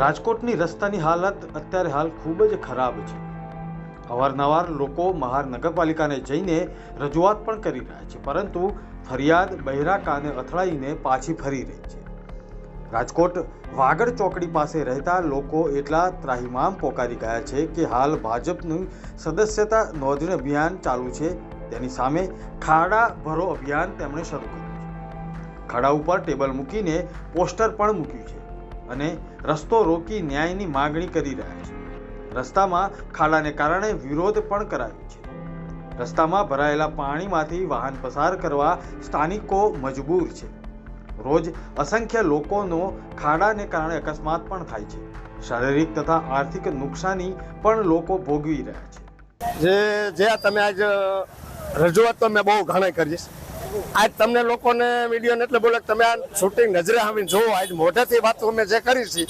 રાજકોટની રસ્તાની હાલત અત્યારે હાલ ખૂબ જ ખરાબ છે. અવારનવાર લોકો મહાનગરપાલિકાને જઈને રજૂઆત પણ કરી રહ્યા છે, પરંતુ ફરિયાદ બહેરા કાને અથડાઈને પાછી ફરી રહી છે. રાજકોટ વાગડ ચોકડી પાસે રહેતા લોકો એટલા ત્રાહિમામ પોકારી ગયા છે કે હાલ ભાજપનું સદસ્યતા નોંધણી અભિયાન ચાલુ છે. તેની સામે ખાડા ભરો અભિયાન તેમણે શરૂ કર્યું છે. ખાડા ઉપર ટેબલ મૂકીને પોસ્ટર પણ મૂક્યું છે. અને રસ્તો રોકી ન્યાયની માગણી કરી રહ્યા છે. રસ્તામાં ખાડાને કારણે વિરોધ પણ કરાયો છે. રસ્તામાં ભરાયેલા પાણીમાંથી વાહન પસાર કરવા સ્થાનિકો મજબૂર છે. રોજ અસંખ્ય લોકોનો ખાડાને કારણે અકસ્માત પણ થાય છે. શારીરિક તથા આર્થિક નુકસાની પણ લોકો ભોગવી રહ્યા છે. જે જે તમે આજ રજૂઆત તો મેં બહુ ઘણા કરીશ આજ તમને લોકોને મીડિયાને એટલે બોલે તમે આ શૂટિંગ નજરે આવીને જોવો. આજ મોઢેથી વાતો અમે જે કરી છે,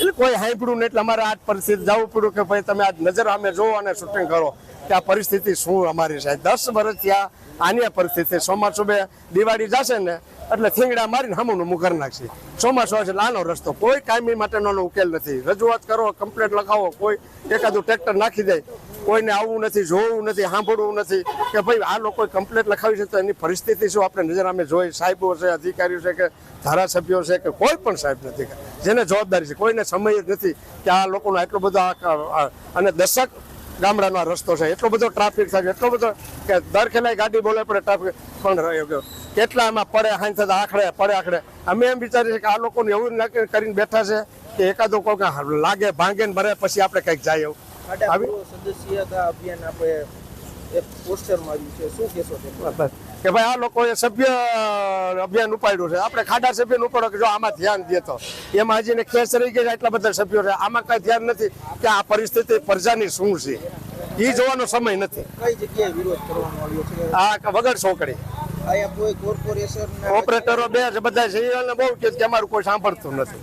એટલે કોઈ સાંભળ્યું નહીં. એટલે અમારે આજ પરિસ્થિતિ જવું પડ્યું કે ભાઈ તમે આજ નજર અમે જોવો અને શૂટિંગ કરો. કે આ પરિસ્થિતિ શું અમારી છે? દસ વર્ષ આ આની પરિસ્થિતિ. ચોમાસું દિવાળી જશે ને, એટલે થીંગડા મારીને હમું મુકર કરી નાખશે. ચોમાસું છે લાનો રસ્તો. કોઈ કાયમી માટેનો ઉકેલ નથી. રજૂઆત કરો, કમ્પ્લેટ લખાવો, કોઈ એકાદું ટ્રેક્ટર નાખી દે. કોઈને આવવું નથી, જોવું નથી, સાંભળવું નથી, કે ભાઈ આ લોકો કમ્પ્લેટ લખાવી છે તો એની પરિસ્થિતિ શું? આપણે નજર અમે જોઈ, સાહેબો છે, અધિકારીઓ છે કે ધારાસભ્યો છે કે કોઈ પણ સાહેબ નથી. જેને જવાબદારી છે, કોઈને સમય જ નથી કે આ લોકોનો એટલો બધો અને દશક ગામડાનો રસ્તો છે. એટલો બધો ટ્રાફિક થાય એટલો બધો કે દર ખેલાય ગાડી બોલે પડે ટ્રાફિક પણ રહ્યો કેટલા એમાં પડે હાઈ થતા આખડે પડે આખડે અમે એમ વિચારીએ કે આ લોકોને એવું કરીને બેઠા છે કે એકાદો કોઈ લાગે ભાંગે ને ભરે, પછી આપણે કંઈક જાય એવું. સદસ્યતા અભિયાન આપણે એક પોસ્ટર માર્યું છે. શું કહેશો કે ભાઈ આ લોકોએ સભ્ય અભિયાન ઉપાડ્યું છે. આપણે ખાડા સભ્યનું ઉપાડો કે જો આમાં ધ્યાન દે તો. એમાં હજી ને કેસ રહી ગયા છે એટલા બધા સભ્યો છે. આમાં કઈ ધ્યાન નથી કે આ પરિસ્થિતિ પ્રજાની શું છે. એ જોવાનો સમય નથી. કઈ જગ્યાએ વિરોધ કરવાનો આવ્યો છે? આ વગર છોકરી. અહીંયા કોઈ કોર્પોરેશન ઓપરેટરો બે છે બધા છે. બહુ કે અમારું કોઈ સાંભળતું નથી.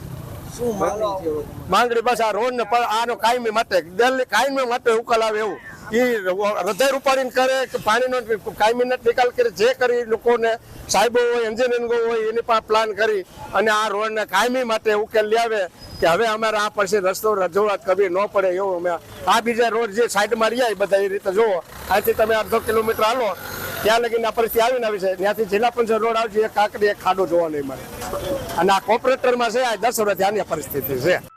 માંગણી હવે? માંગણી બસ આ રોડ ને આનો કાયમી માટે કાયમી માટે ઉકેલ આવે એવું. એ હૃદય રૂપાણી કરે કે પાણીનો કાયમી નથી નિકાલ કરે જે કરી લોકોને સાહેબો હોય એન્જિનિયરિંગ હોય એની પાસે પ્લાન કરી અને આ રોડને કાયમી માટે ઉકેલ લાવે કે હવે અમારે આ પછી રસ્તો રજૂઆત કરવી ન પડે એવું અમે આ બીજા રોડ જે સાઈડમાં રહ્યા એ બધા એ રીતે જુઓ. આથી તમે અડધો કિલોમીટર હાલો. ત્યાં લગીને પરિસ્થિતિ આવીને આવી છે. ત્યાંથી જિલ્લા પંચાયત રોડ આવશે એક કાકડી એક ખાડો જોવા નહીં મળે. અને આ કોર્પોરેટરમાં છે, આ દસ વર્ષથી આની પરિસ્થિતિ છે.